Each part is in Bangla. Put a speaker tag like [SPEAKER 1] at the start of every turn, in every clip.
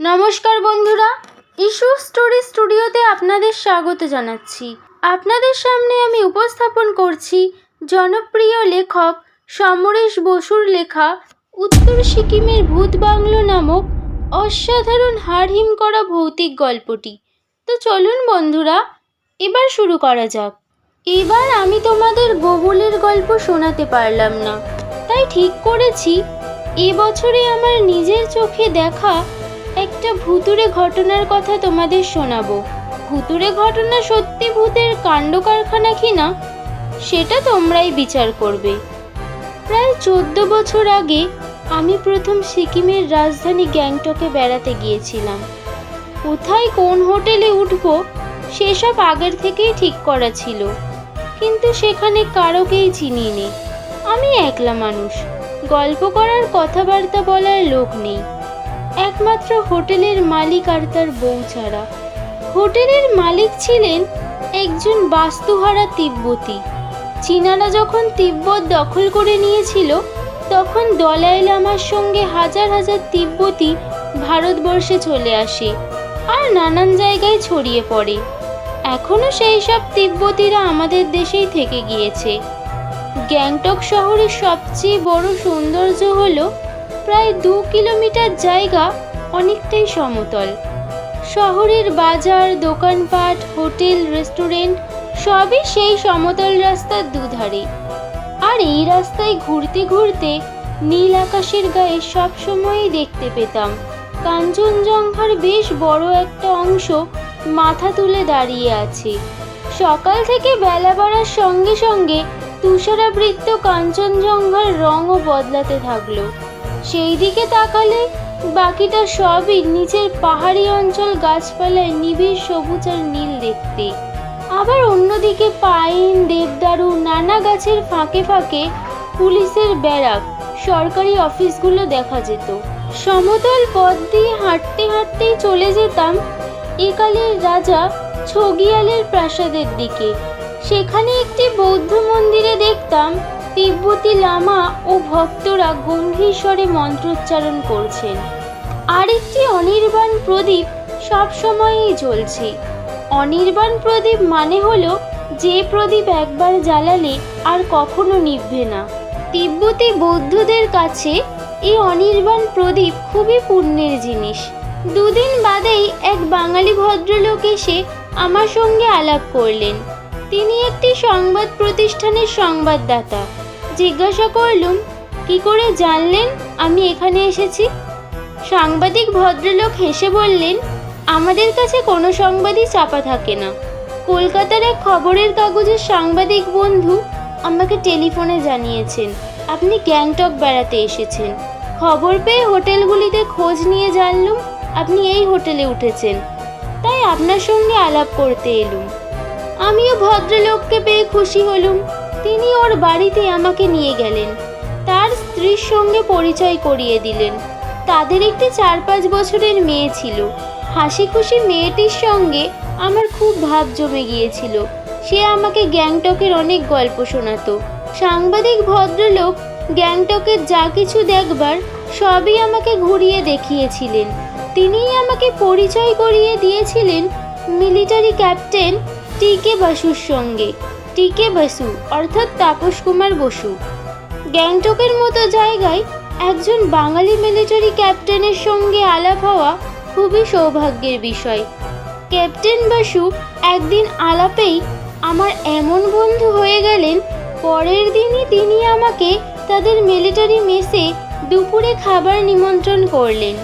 [SPEAKER 1] নমস্কার বন্ধুরা ইস্যু স্টোরি স্টুডিওতে আপনাদের স্বাগত জানাচ্ছি। আপনাদের সামনে আমি উপস্থাপন করছি জনপ্রিয় লেখক সমরেশ বসুর লেখা উত্তর সিকিমের ভূত বাংলো নামক অসাধারণ হাড়হিম করা ভৌতিক গল্পটি। তো চলুন বন্ধুরা, এবার শুরু করা যাক। এবার আমি তোমাদের গোবুলের গল্প শোনাতে পারলাম না। তাই ঠিক করেছি এবছরে আমার নিজের চোখে দেখা একটা ভুতুরে ঘটনার কথা তোমাদের শোনাবো। ভুতুরে ঘটনা সত্যি ভূতের কাণ্ড কারখানা কিনা সেটা তোমরাই বিচার করবে। প্রায় চোদ্দ বছর আগে আমি প্রথম সিকিমের রাজধানী গ্যাংটকে বেড়াতে গিয়েছিলাম। কোথায় কোন হোটেলে উঠব, সেসব আগের থেকেই ঠিক করা ছিল। কিন্তু সেখানে কারোকেই চিনিনি। আমি একলা মানুষ। গল্প করার কথাবার্তা বলার লোক নেই। একমাত্র হোটেলের মালিক আর তার বউ ছাড়া। হোটেলের মালিক ছিলেন একজন বাস্তুহারা তিব্বতী। চীনারা যখন তিব্বত দখল করে নিয়েছিল, তখন দলাই লামার সঙ্গে হাজার হাজার তিব্বতী ভারতবর্ষে চলে আসে আর নানান জায়গায় ছড়িয়ে পড়ে। এখনও সেই সব তিব্বতীরা আমাদের দেশেই থেকে গিয়েছে। গ্যাংটক শহরের সবচেয়ে বড় সৌন্দর্য হলো প্রায় দু কিলোমিটার জায়গা অনেকটাই সমতল। শহরের বাজার, দোকানপাট, হোটেল, রেস্টুরেন্ট সবই সেই সমতল রাস্তার দুধারে। আর এই রাস্তায় ঘুরতে ঘুরতে নীল আকাশের গায়ে সবসময়ই দেখতে পেতাম। কাঞ্চনজঙ্ঘার বেশ বড় একটা অংশ মাথা তুলে দাঁড়িয়ে আছে। সকাল থেকে বেলা বাড়ার সঙ্গে সঙ্গে তুষারাবৃত্ত কাঞ্চনজঙ্ঘার রঙও বদলাতে থাকল। সেই দিকে তাকালে বাকিটা সবই নিচের পাহাড়ি অঞ্চল গাছপালায় নিবিড় সবুজ আর নীল দেখতে। আবার অন্যদিকে পাইন, দেবদারু নানা গাছের ফাঁকে ফাঁকে পুলিশের ব্যারাক, সরকারি অফিসগুলো দেখা যেত। সমতল পথ দিয়ে হাঁটতে হাঁটতেই চলে যেতাম একালের রাজা ছগিয়ালের প্রাসাদের দিকে। সেখানে একটি বৌদ্ধ মন্দিরে দেখতাম তিব্বতী লামা ও ভক্তরা গম্ভীর স্বরে মন্ত্রোচ্চারণ করছেন। আরেকটি অনির্বাণ প্রদীপ সব সময়ই জ্বলছে। অনির্বাণ প্রদীপ মানে হলো, যে প্রদীপ একবার জ্বালালে আর কখনো নিভবে না। তিব্বতী বৌদ্ধদের কাছে এই অনির্বাণ প্রদীপ খুবই পুণ্যের জিনিস। দুদিন বাদেই এক বাঙালি ভদ্রলোক এসে আমার সঙ্গে আলাপ করলেন। তিনি একটি সংবাদ প্রতিষ্ঠানের সংবাদদাতা। জিজ্ঞাসা করলুম, কি করে জানলেন আমি এখানে এসেছি? সাংবাদিক ভদ্রলোক হেসে বললেন, আমাদের কাছে কোনো সংবাদই চাপা থাকে না। কলকাতার এক খবরের কাগজের সাংবাদিক বন্ধু আমাকে টেলিফোনে জানিয়েছেন, আপনি গ্যাংটক বেড়াতে এসেছেন। খবর পেয়ে হোটেলগুলিতে খোঁজ নিয়ে জানলুম, আপনি এই হোটেলে উঠেছেন। তাই আপনার সঙ্গে আলাপ করতে এলুম। আমিও ভদ্রলোককে পেয়ে খুশি হলুম। তিনি ওর বাড়িতে আমাকে নিয়ে গেলেন। তার স্ত্রীর সঙ্গে পরিচয় করিয়ে দিলেন। তাদের একটি চার পাঁচ বছরের মেয়ে ছিল। হাসি খুশি মেয়েটির সঙ্গে আমার খুব ভাব জমে গিয়েছিল। সে আমাকে গ্যাংটকের অনেক গল্প শোনাতো। সাংবাদিক ভদ্রলোক গ্যাংটকের যা কিছু দেখবার সবই আমাকে ঘুরিয়ে দেখিয়েছিলেন। তিনিই আমাকে পরিচয় করিয়ে দিয়েছিলেন মিলিটারি ক্যাপ্টেন টিকে বাসুর সঙ্গে। টিকে বাসু, অর্থাৎ তাপস কুমার বসু। গ্যাংটকের মতো জায়গায় একজন বাঙালি মিলিটারি ক্যাপ্টেনের সঙ্গে আলাপ হওয়া খুবই সৌভাগ্যের বিষয়। ক্যাপ্টেন বাসু একদিন আলাপেই আমার এমন বন্ধু হয়ে গেলেন, পরের দিনই তিনি আমাকে তাদের মিলিটারি মেসে দুপুরে খাবার নিমন্ত্রণ করলেন।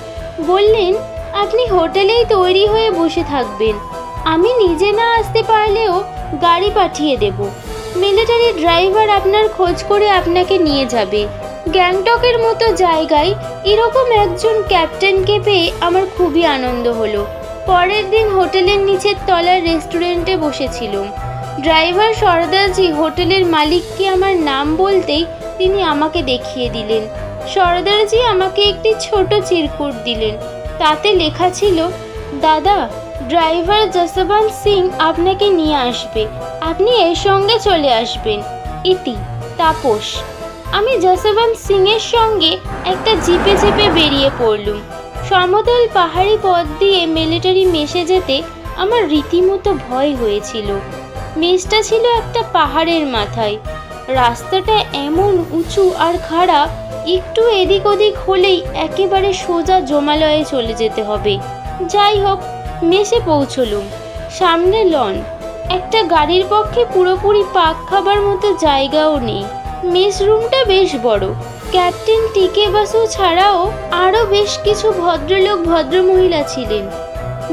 [SPEAKER 1] বললেন, আপনি হোটেলেই তৈরি হয়ে বসে থাকবেন। আমি নিজে না আসতে পারলেও গাড়ি পাঠিয়ে দেব। মিলিটারি ড্রাইভার আপনার খোঁজ করে আপনাকে নিয়ে যাবে। গ্যাংটকের মতো জায়গায় এরকম একজন ক্যাপ্টেনকে পেয়ে আমার খুবই আনন্দ হলো। পরের দিন হোটেলের নিচের তলার রেস্টুরেন্টে বসেছিলাম। ড্রাইভার সর্দারজি হোটেলের মালিককে আমার নাম বলতেই তিনি আমাকে দেখিয়ে দিলেন। সরদারজি আমাকে একটি ছোট চিরকুট দিলেন। তাতে লেখা ছিল, দাদা ড্রাইভার যশবন্ত সিং আপনাকে নিয়ে আসবে। আপনি এর সঙ্গে চলে আসবেন। ইতি, তাপস। আমি যশবন্ত সিংয়ের সঙ্গে একটা জিপে চেপে বেরিয়ে পড়লুম। সমতল পাহাড়ি পথ দিয়ে মিলিটারি মেশে যেতে আমার রীতিমতো ভয় হয়েছিল। মেসটা ছিল একটা পাহাড়ের মাথায়। রাস্তাটা এমন উঁচু আর খাড়া, একটু এদিক ওদিক হলেই একেবারে সোজা জমালয়ে চলে যেতে হবে। যাই হোক মেসে পৌঁছলুম। সামনে লন। একটা গাড়ির পক্ষে পুরোপুরি পাক খাবার মতো জায়গাও নেই। মেস রুমটা বেশ বড়। ক্যাপ্টেন টিকে বাসু ছাড়াও আরও বেশ কিছু ভদ্রলোক ভদ্রমহিলা ছিলেন।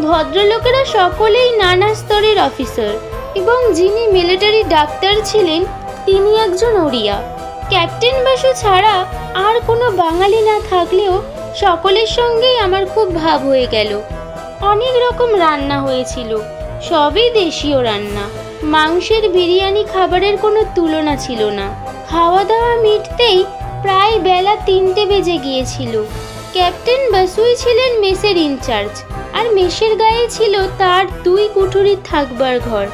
[SPEAKER 1] ভদ্রলোকেরা সকলেই নানা স্তরের অফিসার এবং যিনি মিলিটারি ডাক্তার ছিলেন, তিনি একজন ওড়িয়া। ক্যাপ্টেন বাসু ছাড়া আর কোনো বাঙালি না থাকলেও সকলের সঙ্গেই আমার খুব ভাব হয়ে গেল। অনেক রকম রান্না হয়েছিল। সবই দেশীয় রান্না। মাংসের বিরিয়ানি খাবারের কোনো তুলনা ছিল না। খাওয়া দাওয়া মিটতেই প্রায় বেলা তিনটে বেজে গিয়েছিল। ক্যাপ্টেন বাসুই ছিলেন মেসের ইনচার্জ, আর মেসের গায়ে ছিল তার দুই কুঠুরির থাকবার ঘর।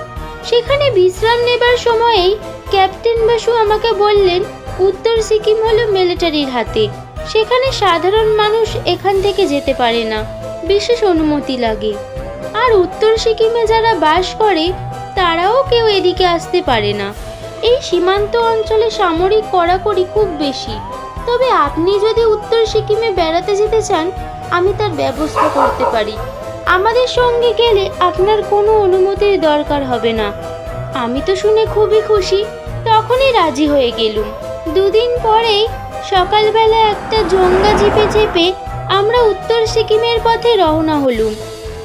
[SPEAKER 1] সেখানে বিশ্রাম নেবার সময়েই ক্যাপ্টেন বাসু আমাকে বললেন, উত্তর সিকিম হলো মিলিটারির হাতে। সেখানে সাধারণ মানুষ এখান থেকে যেতে পারে না। বিশেষ অনুমতি লাগে। আর উত্তর সিকিমে যারা বাস করে, তারাও কেউ এদিকে আসতে পারে না। এই সীমান্ত অঞ্চলে সামরিক কড়াকড়ি খুব বেশি। তবে আপনি যদি উত্তর সিকিমে বেড়াতে যেতে চান, আমি তার ব্যবস্থা করতে পারি। আমাদের সঙ্গে গেলে আপনার কোনো অনুমতির দরকার হবে না। আমি তো শুনে খুবই খুশি, তখনই রাজি হয়ে গেলুম। দুদিন পরেই সকালবেলা একটা জঙ্গা জিপে চেপে আমরা উত্তর সিকিমের পথে রওনা হলুম।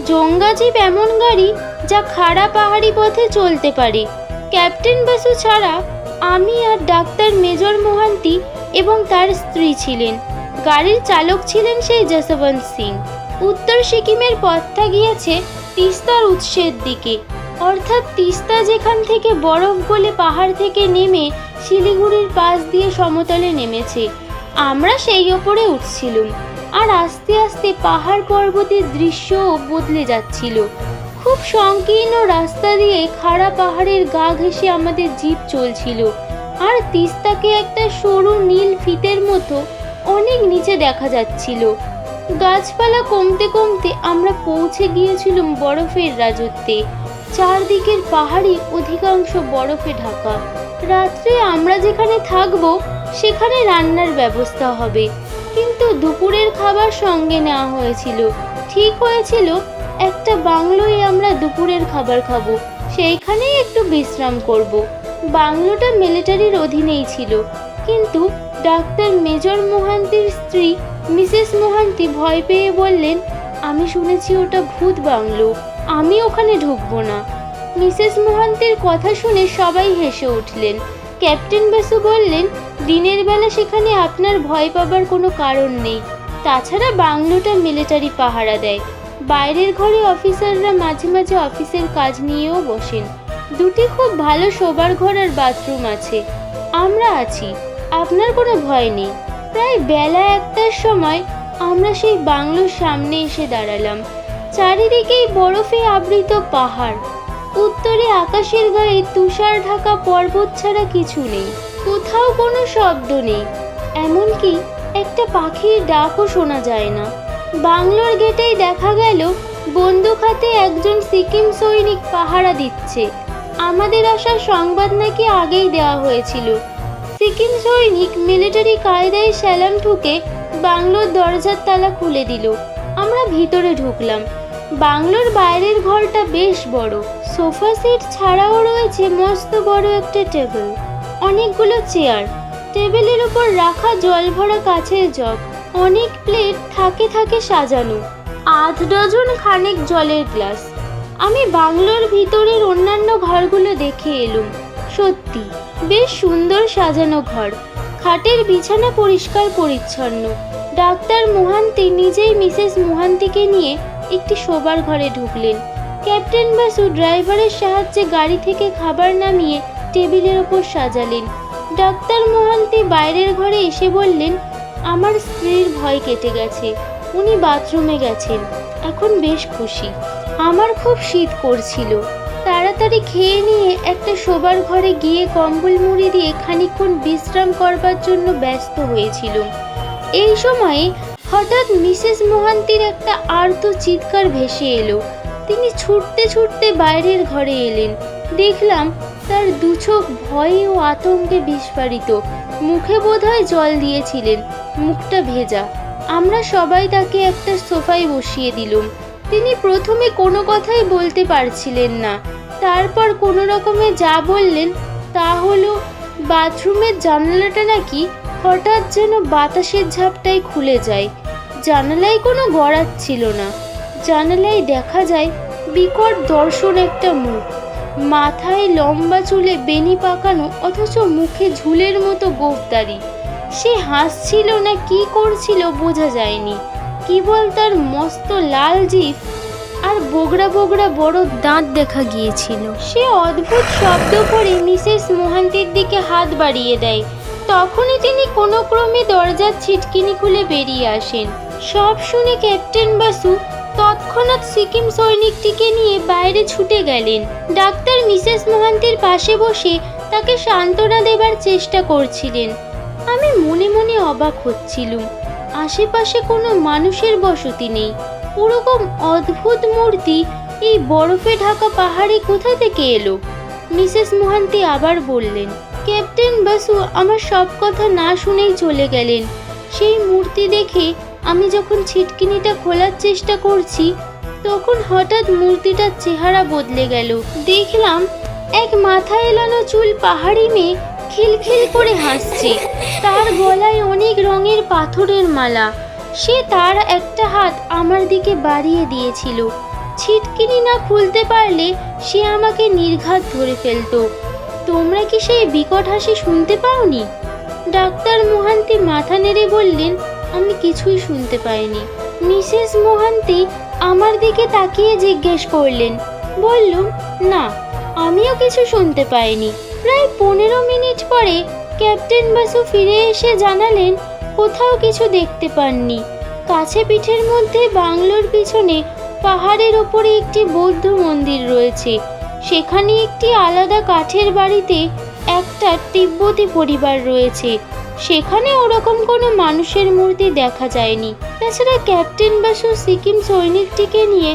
[SPEAKER 1] জঙ্গা জিপ এমন গাড়ি যা খাড়া পাহাড়ি পথে চলতে পারে। ক্যাপ্টেন বাসু ছাড়া আমি আর ডাক্তার মেজর মোহান্তি এবং তার স্ত্রী ছিলেন। গাড়ির চালক ছিলেন সেই যশবন্ত সিং। উত্তর সিকিমের পথটা গিয়েছে তিস্তার উৎসের দিকে। অর্থাৎ তিস্তা যেখান থেকে বরফ গলে পাহাড় থেকে নেমে শিলিগুড়ির পাশ দিয়ে সমতলে নেমেছে। আমরা সেই ওপরে উঠছিলুম। আর আস্তে আস্তে পাহাড় পর্বতের দৃশ্যও বদলে যাচ্ছিল। খুব সংকীর্ণ রাস্তা দিয়ে খাড়া পাহাড়ের গা ঘেঁষে আমাদের জিপ চলছিল। আর তিস্তাকে একটা সরু নীল ফিতের মতো অনেক নিচে দেখা যাচ্ছিল। গাছপালা কমতে কমতে আমরা পৌঁছে গিয়েছিলাম বরফের রাজত্বে। চারদিকের পাহাড়ি অধিকাংশ বরফে ঢাকা। রাত্রে আমরা যেখানে থাকব, সেখানে রান্নার ব্যবস্থা হবে। কিন্তু দুপুরের খাবার সঙ্গে নেওয়া হয়েছিল। ঠিক হয়েছিল, একটা বাংলোয় আমরা দুপুরের খাবার খাব, সেইখানেই একটু বিশ্রাম করব। বাংলোটা মিলিটারির অধীনেই ছিল, কিন্তু ডাক্তার মেজর মোহান্তির স্ত্রী, মিসেস মোহান্তি ভয় পেয়ে বললেন, আমি শুনেছি ওটা ভূত বাংলো, আমি ওখানে ঢুকবো না। মিসেস মোহান্তির কথা শুনে সবাই হেসে উঠলেন। ক্যাপ্টেন বাসু বললেন দিনের বেলা সেখানে আপনার ভয় পাবার কোনো কারণ নেই। তাছাড়া বাংলোটা মিলিটারি পাহারা দেয়। বাইরের ঘরে অফিসাররা মাঝে মাঝে অফিসের কাজ নিয়েও বসেন। দুটি খুব ভালো শোবার ঘর আর বাথরুম আছে। আমরা আছি। আপনার কোনো ভয় নেই। প্রায় বেলা একটার সময় আমরা সেই বাংলোর সামনে এসে দাঁড়ালাম। চারিদিকেই বরফে আবৃত পাহাড়। উত্তরে আকাশের গায়ে তুষার ঢাকা পর্বত ছাড়া কিছু নেই। কোথাও কোনো শব্দ নেই। এমনকি একটা পাখির ডাকও শোনা যায় না। বাংলোর গেটেই দেখা গেল, বন্দুক হাতে একজন সিকিম সৈনিক পাহারা দিচ্ছে। আমাদের আসার সংবাদ নাকি আগেই দেওয়া হয়েছিল। সিকিম সৈনিক মিলিটারি কায়দায় স্যালাম ঠুকে বাংলোর দরজার তালা খুলে দিল। আমরা ভিতরে ঢুকলাম। বাংলোর বাইরের ঘরটা বেশ বড়। সোফা সেট ছাড়াও রয়েছে মস্ত বড় একটা টেবিল। অনেকগুলো চেয়ার। টেবিলের উপর রাখা জল ভরা কাছের জগ। অনেক প্লেট থাকে থাকে সাজানো। আধ ডজন খানেক জলের গ্লাস। আমি বাংলোর ভিতরের অন্যান্য ঘরগুলো দেখে এলুম। সত্যি, বেশ সুন্দর সাজানো ঘর। খাটের বিছানা পরিষ্কার পরিচ্ছন্ন। ডাক্তার মোহান্তি নিজেই মিসেস মোহান্তিকে নিয়ে একটি শোবার ঘরে ঢুকলেন। ক্যাপ্টেন বাসু ড্রাইভারের সাহায্যে গাড়ি থেকে খাবার নামিয়ে টেবিলের ওপর সাজালেন। ডাক্তার মহান্তি বাইরের ঘরে এসে বললেন, আমার স্ত্রীর ভয় কেটে গেছে। উনি বাথরুমে গেছেন। এখন বেশ খুশি। আমার খুব শীত করছিল। তাড়াতাড়ি খেয়ে নিয়ে একটা শোবার ঘরে গিয়ে কম্বল মুড়ি দিয়ে খানিকক্ষণ বিশ্রাম করবার জন্য ব্যস্ত হয়েছিল। এই সময়ে হঠাৎ মিসেস মোহান্তির একটা আর্ত চিৎকার ভেসে এলো। তিনি ছুটতে ছুটতে বাইরের ঘরে এলেন। দেখলাম তার দু চোখ ভয়ে ও আতঙ্কে বিস্ফারিত। মুখে বোধহয় জল দিয়েছিলেন, মুখটা ভেজা। আমরা সবাই তাকে একটা সোফায় বসিয়ে দিলুম। তিনি প্রথমে কোনো কথাই বলতে পারছিলেন না। তারপর কোনো রকমে যা বললেন তা হলো, বাথরুমের জানালাটা নাকি হঠাৎ যেন বাতাসের ঝাপটায় খুলে যায়। জানালায় কোনো গড়াত ছিল না। জানালায় দেখা যায় বিকট দর্শন একটা মুখ। মাথায় লম্বা চুলে বেনি পাকানো অথচ মুখে ঝুলের মতো গোফদারি। সে হাসছিল না কি করছিল বোঝা যায়নি। কেবল তার মস্ত লাল জিভ আর বোগড়া বোগড়া বড় দাঁত দেখা গিয়েছিল। সে অদ্ভুত শব্দ করে মিসেস মোহান্তির দিকে হাত বাড়িয়ে দেয়। তখনই তিনি কোনো ক্রমে দরজার ছিটকিনি খুলে বেরিয়ে আসেন। সব শুনে ক্যাপ্টেন বাসু তৎক্ষণাৎ সিকিম সৈনিকটিকে নিয়ে বাইরে ছুটে গেলেন। ডাক্তার মিসেস মোহান্তির পাশে বসে তাকে সান্ত্বনা দেবার চেষ্টা করছিলেন। আমি মনে মনে অবাক হচ্ছিলুম। আশেপাশে কোনো মানুষের বসতি নেই। ওরকম অদ্ভুত মূর্তি এই বরফে ঢাকা পাহাড়ে কোথা থেকে এলো? মিসেস মোহান্তি আবার বললেন, ক্যাপ্টেন বাসু, আমার সব কথা না শুনেই চলে গেলেন। সেই মূর্তি দেখে আমি যখন ছিটকিনিটা খোলার চেষ্টা করছি, তখন হঠাৎ মূর্তিটার চেহারা বদলে গেল। দেখলাম এক মাথা এলানো চুল পাহাড়ি মেয়ে খিলখিল করে হাসছে। তার গলায় অনেক রঙের পাথরের মালা। সে তার একটা হাত আমার দিকে বাড়িয়ে দিয়েছিল। ছিটকিনি না খুলতে পারলে সে আমাকে নির্ঘাত ধরে ফেলতো। তোমরা কি সেই বিকট হাসি শুনতে পাওনি? ডাক্তার মোহান্তি মাথা নেড়ে বললেন আমি কিছুই শুনতে পাইনি। মিসেস মোহান্তি আমার দিকে তাকিয়ে জিজ্ঞেস করলেন। বললুম না, আমিও কিছু শুনতে পাইনি। প্রায় পনেরো মিনিট পরে ক্যাপ্টেন বাসু ফিরে এসে জানালেন, কোথাও কিছু দেখতে পাননি। কাছে পিঠের মধ্যে বাংলোর পিছনে পাহাড়ের ওপরে একটি বৌদ্ধ মন্দির রয়েছে। সেখানে একটি আলাদা কাঠের বাড়িতে একটা তিব্বতী পরিবার রয়েছে। সেখানে ওরকম কোনো মানুষের মূর্তি দেখা যায়নি। তাছাড়া ক্যাপ্টেন বাসু সিকিম সৈনিকটিকে নিয়ে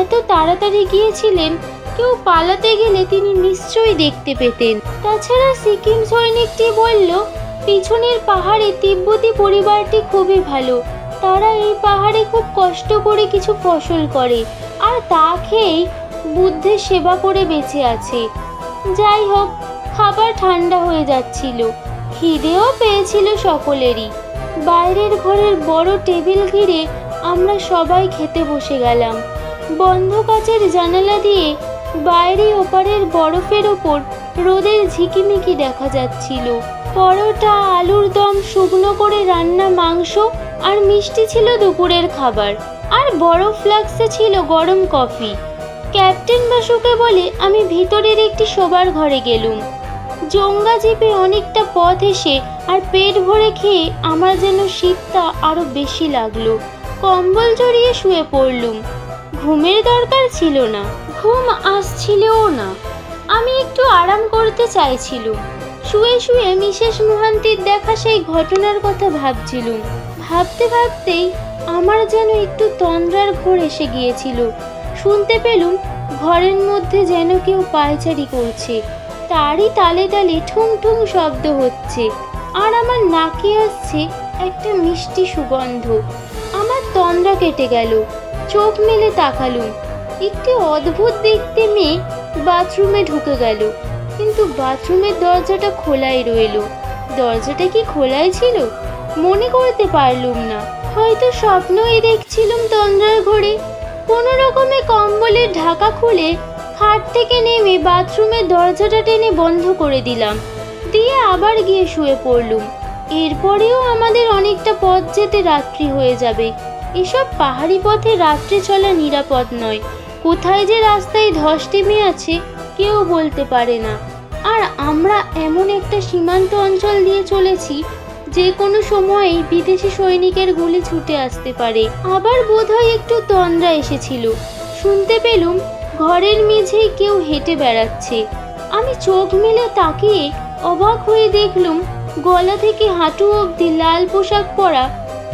[SPEAKER 1] এত তাড়াতাড়ি গিয়েছিলেন, কেউ পালাতে গেলে তিনি নিশ্চয়ই দেখতে পেতেন। তাছাড়া সিকিম সৈনিকটি বলল, পিছনের পাহাড়ে তিব্বতী পরিবারটি খুবই ভালো। তারা এই পাহাড়ে খুব কষ্ট করে কিছু ফসল করে, আর তা খেয়েই বুদ্ধের সেবা করে বেঁচে আছে। যাই হোক, খাবার ঠান্ডা হয়ে যাচ্ছিল। খিদেও পেয়েছিল সকলেরই। বাইরের ঘরের বড় টেবিল ঘিরে আমরা সবাই খেতে বসে গেলাম। বন্ধ কাচের জানালা দিয়ে বাইরে ওপারের বরফের ওপর রোদের ঝিকিমিকি দেখা যাচ্ছিল। পরোটা, আলুর দম, শুকনো করে রান্না মাংস আর মিষ্টি ছিল দুপুরের খাবার। আর বরফ ফ্লাক্সে ছিল গরম কফি। ক্যাপ্টেন বাসুকে বলে আমি ভিতরের একটি শোবার ঘরে গেলুম। জঙ্গা জিপে অনেকটা পথ এসে আর পেট ভরে খেয়ে আমার যেন শীতটা আরও বেশি লাগল। কম্বল জড়িয়ে শুয়ে পড়লুম। ঘুমের দরকার ছিল না। ঘুম আসছিলও না। আমি একটু আরাম করতে চাইছিলুম। শুয়ে শুয়ে মিসেস মোহান্তির দেখা সেই ঘটনার কথা ভাবছিলুম। ভাবতে ভাবতেই আমার যেন একটু তন্দ্রার ঘোর এসে গিয়েছিল। শুনতে পেলুম ঘরের মধ্যে যেন কেউ পায়চারি করছে। তারই তালে তালে ঠুং ঠুং শব্দ হচ্ছে। আর আমার নাকে আসছে একটা মিষ্টি সুগন্ধ। আমার তন্দ্রা কেটে গেল। চোখ মেলে তাকালুম। একটি অদ্ভুত দেখতে মেয়ে বাথরুমে ঢুকে গেল। কিন্তু বাথরুমের দরজাটা খোলাই রইল। দরজাটা কি খোলাই ছিল? মনে করতে পারলুম না। হয়তো স্বপ্নই দেখছিলুম তন্দ্রার ঘরে। কোনো রকমে কম্বলের ঢাকা খুলে খাট থেকে নেমে বাথরুমের দরজাটা টেনে বন্ধ করে দিলাম। দিয়ে আবার গিয়ে শুয়ে পড়লুম। এরপরেও আমাদের অনেকটা পথ যেতে রাত্রি হয়ে যাবে। এসব পাহাড়ি পথে রাত্রে চলা নিরাপদ নয়। কোথায় যে রাস্তায় ধস নেমে আছে, কেউ বলতে পারে না। আর আমরা এমন একটা সীমান্ত অঞ্চল দিয়ে চলেছি, যে কোনো সময়েই বিদেশি সৈনিকের গুলি ছুটে আসতে পারে। আবার বোধহয় একটু তন্দ্রা এসেছিল। শুনতে পেলুম ঘরের মেঝে কেউ হেঁটে বেড়াচ্ছে। আমি চোখ মেলে তাকিয়ে অবাক হয়ে দেখলুম গলা থেকে হাঁটু অবধি লাল পোশাক পরা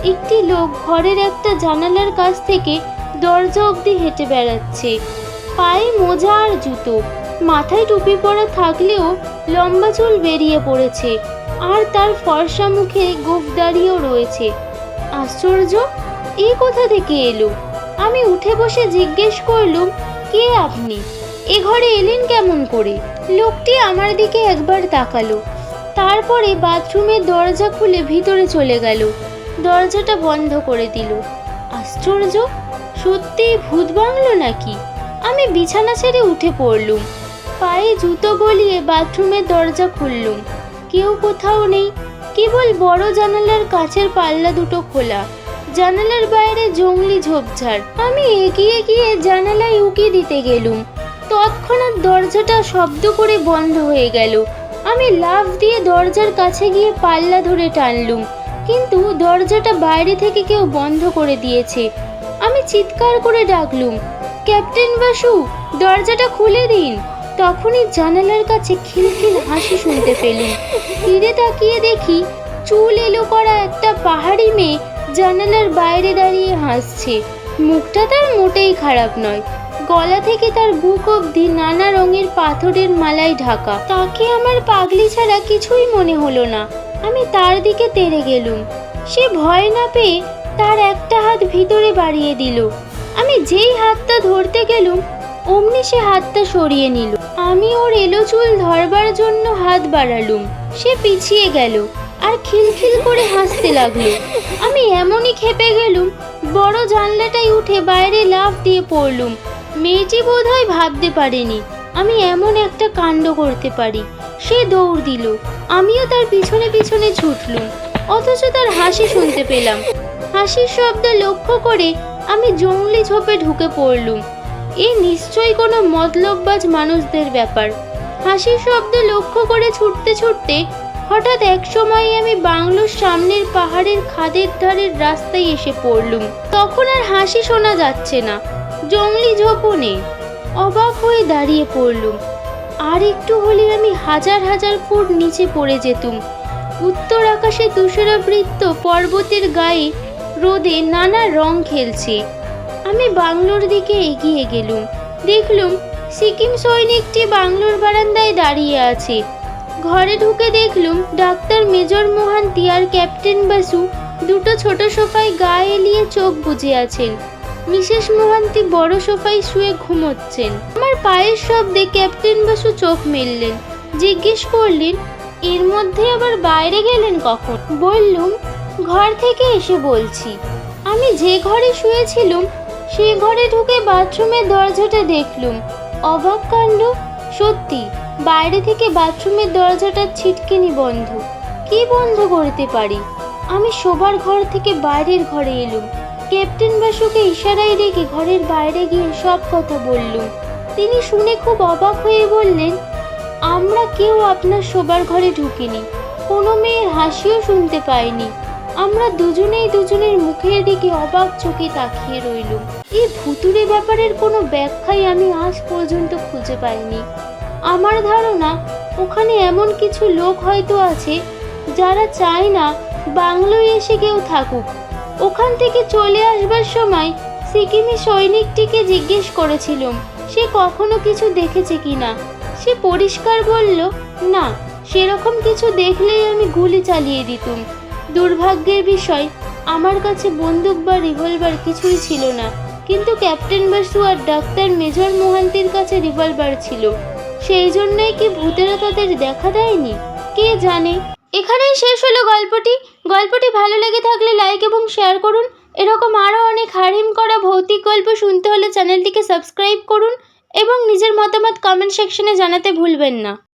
[SPEAKER 1] একটি লোক ঘরের একটা জানালার কাছ থেকে দরজা অবধি হেঁটে বেড়াচ্ছে। পায়ে মোজা আর জুতো। মাথায় টুপি পরা থাকলেও লম্বা চুল বেরিয়ে পড়েছে আর তার ফর্সা মুখে গোফ দাড়িও রয়েছে। আশ্চর্য! এই কোথা থেকে এলো? আমি উঠে বসে জিজ্ঞেস করলুম কে আপনি? এ ঘরে এলেন কেমন করে? লোকটি আমার দিকে একবার তাকালো। তারপরে বাথরুমের দরজা খুলে ভিতরে চলে গেল। দরজাটা বন্ধ করে দিল। আশ্চর্য! সত্যি ভূত বাংলো নাকি? আমি বিছানা ছেড়ে উঠে পড়লুম। পায়ে জুতো গলিয়ে বাথরুমের দরজা খুললুম। কেউ কোথাও নেই। কেবল বড় জানালার কাছের পাল্লা দুটো খোলা। জানালার বাইরে জঙ্গলি ঝোপঝাড়। আমি এগিয়ে গিয়ে জানালায় উকি দিতে গেলুম। তৎক্ষণাৎ দরজাটা শব্দ করে বন্ধ হয়ে গেল। আমি লাফ দিয়ে দরজার কাছে গিয়ে পাল্লা ধরে টানলুম। কিন্তু দরজাটা বাইরে থেকে কেউ বন্ধ করে দিয়েছে। আমি চিৎকার করে ডাকলুম, ক্যাপ্টেন বাসু, দরজাটা খুলে দিন। তখনই জানালার কাছে খিলখিল হাসি শুনতে পেলুম। ফিরে তাকিয়ে দেখি চুল এলো করা একটা পাহাড়ি মেয়ে জানালার বাইরে দাঁড়িয়ে হাসছে। মুখটা তার মোটেই খারাপ নয়। গলা থেকে তার বুক অবধি নানা রঙের পাথরের মালায় ঢাকা। তাকে আমার পাগলি ছাড়া কিছুই মনে হলো না। আমি তার দিকে তেড়ে গেলুম। সে ভয় না পেয়ে তার একটা হাত ভিতরে বাড়িয়ে দিল। আমি যেই হাতটা ধরতে গেলুম, অমনি সে হাতটা সরিয়ে নিল। আমি ওর এলো চুল ধরবার জন্য হাত বাড়ালুম। সে পিছিয়ে গেল। আর খিলখিল করে হাসতে লাগল। আমি এমনই খেপে গেলুম, বড় জানলাটায় উঠে বাইরে লাফ দিয়ে পড়লুম। মেয়েটি বোধহয় ভাবতে পারেনি, আমি এমন একটা কাণ্ড করতে পারি। সে দৌড় দিল, আমিও তার পিছনে পিছনে ছুটলুম, অথচ তার হাসি শুনতে পেলাম। হাসির শব্দ লক্ষ্য করে আমি জঙ্গলি ঝোপে ঢুকে পড়লুম। এ নিশ্চয়ই কোনো মতলববাজ মানুষদের ব্যাপার। হাসির শব্দ লক্ষ্য করে ছুটতে ছুটতে হঠাৎ এক সময় আমি বাংলোর সামনের পাহাড়ের খাদের ধারের রাস্তায় এসে পড়লুম। তখন আর হাসি শোনা যাচ্ছে না। জঙ্গলি ঝোপও নেই। অবাক হয়ে দাঁড়িয়ে পড়লুম। আর একটু হলে আমি হাজার হাজার ফুট নিচে পড়ে যেতুম। উত্তর আকাশে তুষারাবৃত্ত পর্বতের গায়ে রোদে নানা রং খেলছে। আমি বাংলোর দিকে এগিয়ে গেলুম। দেখলুম সিকিম সৈনিকটি বাংলোর বারান্দায় দাঁড়িয়ে আছে। ঘরে ঢুকে দেখলুম ডাক্তার মেজর মোহান্তি আর ক্যাপ্টেন বাসু দুটো ছোট সোফায় গা এলিয়ে চোখ বুজে আছেন। মিসেস মোহান্তি বড় সোফায় শুয়ে ঘুমোচ্ছেন। আমার পায়ের শব্দে ক্যাপ্টেন বাসু চোখ মেললেন। জিজ্ঞেস করলেন, এর মধ্যে আবার বাইরে গেলেন কখন? বললুম, ঘর থেকে এসে বলছি। আমি যে ঘরে শুয়েছিলুম, সে ঘরে ঢুকে বাথরুমের দরজাটা দেখলুম। অবাক কাণ্ড সত্যি, বাইরে থেকে বাথরুমের দরজাটা ছিটকিনি বন্ধ। কি বন্ধ করতে পারি? আমি শোবার ঘর থেকে বাইরের ঘরে এলুম। ক্যাপ্টেন বাসুকে ইশারায় রেখে ঘরের বাইরে গিয়ে সব কথা বললুম। তিনি শুনে খুব অবাক হয়ে বললেন, আমরা কেউ আপনার শোবার ঘরে ঢুকিনি। কোনো মেয়ের হাসিও শুনতে পাইনি। আমরা দুজনেই দুজনের মুখের দিকে অবাক চোখে তাকিয়ে রইলুম। এই ভুতুরে ব্যাপারের কোনো ব্যাখ্যাই আমি আজ পর্যন্ত খুঁজে পাইনি। আমার ধারণা, ওখানে এমন কিছু লোক হয়তো আছে, যারা চায় না বাংলোয় এসে কেউ থাকুক। ওখান থেকে চলে আসবার সময় সিকিমি সৈনিকটিকে জিজ্ঞেস করেছিলাম, সে কখনো কিছু দেখেছে কি না সে পরিষ্কার বলল, না, সেরকম কিছু দেখলেই আমি গুলি চালিয়ে দিতুম। দুর্ভাগ্যের বিষয়, আমার কাছে বন্দুক বা রিভলভার কিছুই ছিল না। কিন্তু ক্যাপ্টেন বাসু আর ডাক্তার মেজর মোহান্তির কাছে রিভলভার ছিল। সেই জন্যই কি ভূতেরা তাদের দেখা দেয়নি? কে জানে? এখানেই শেষ হলো গল্পটি। গল্পটি ভালো লেগে থাকলে লাইক এবং শেয়ার করুন। এরকম আরও অনেক হারিম করা ভৌতিক গল্প শুনতে হলে চ্যানেলটিকে সাবস্ক্রাইব করুন এবং নিজের মতামত কমেন্ট সেকশনে জানাতে ভুলবেন না।